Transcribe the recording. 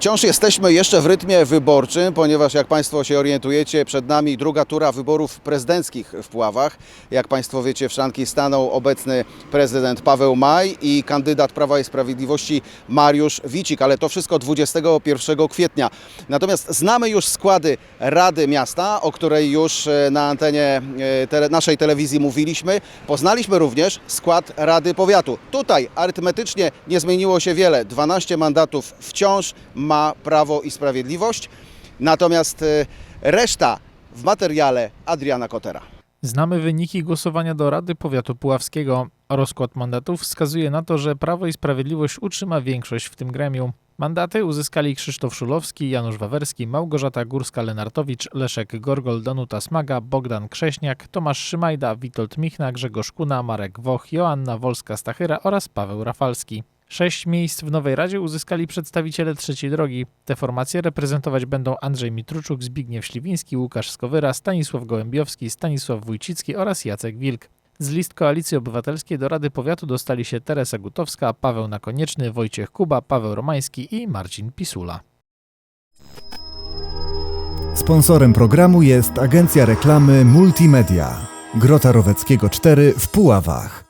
Wciąż jesteśmy jeszcze w rytmie wyborczym, ponieważ jak Państwo się orientujecie, przed nami druga tura wyborów prezydenckich w Puławach. Jak Państwo wiecie, w szranki stanął obecny prezydent Paweł Maj i kandydat Prawa i Sprawiedliwości Mariusz Wicik, ale to wszystko 21 kwietnia. Natomiast znamy już składy Rady Miasta, o której już e, na antenie e, tele, naszej telewizji mówiliśmy. Poznaliśmy również skład Rady Powiatu. Tutaj arytmetycznie nie zmieniło się wiele. 12 mandatów wciąż ma Prawo i Sprawiedliwość. Natomiast e, reszta w materiale Adriana Kotera. Znamy wyniki głosowania do Rady Powiatu Puławskiego. Rozkład mandatów wskazuje na to, że Prawo i Sprawiedliwość utrzyma większość w tym gremium. Mandaty uzyskali Krzysztof Szulowski, Janusz Wawerski, Małgorzata Górska-Lenartowicz, Leszek Gorgol, Danuta Smaga, Bogdan Krześniak, Tomasz Szymajda, Witold Michna, Grzegorz Kuna, Marek Woch, Joanna Wolska-Stachyra oraz Paweł Rafalski. Sześć miejsc w Nowej Radzie uzyskali przedstawiciele trzeciej drogi. Te formacje reprezentować będą Andrzej Mitruczuk, Zbigniew Śliwiński, Łukasz Skowyra, Stanisław Gołębiowski, Stanisław Wójcicki oraz Jacek Wilk. Z list Koalicji Obywatelskiej do Rady Powiatu dostali się Teresa Gutowska, Paweł Nakonieczny, Wojciech Kuba, Paweł Romański i Marcin Pisula. Sponsorem programu jest agencja reklamy Multimedia. Grota Roweckiego 4 w Puławach.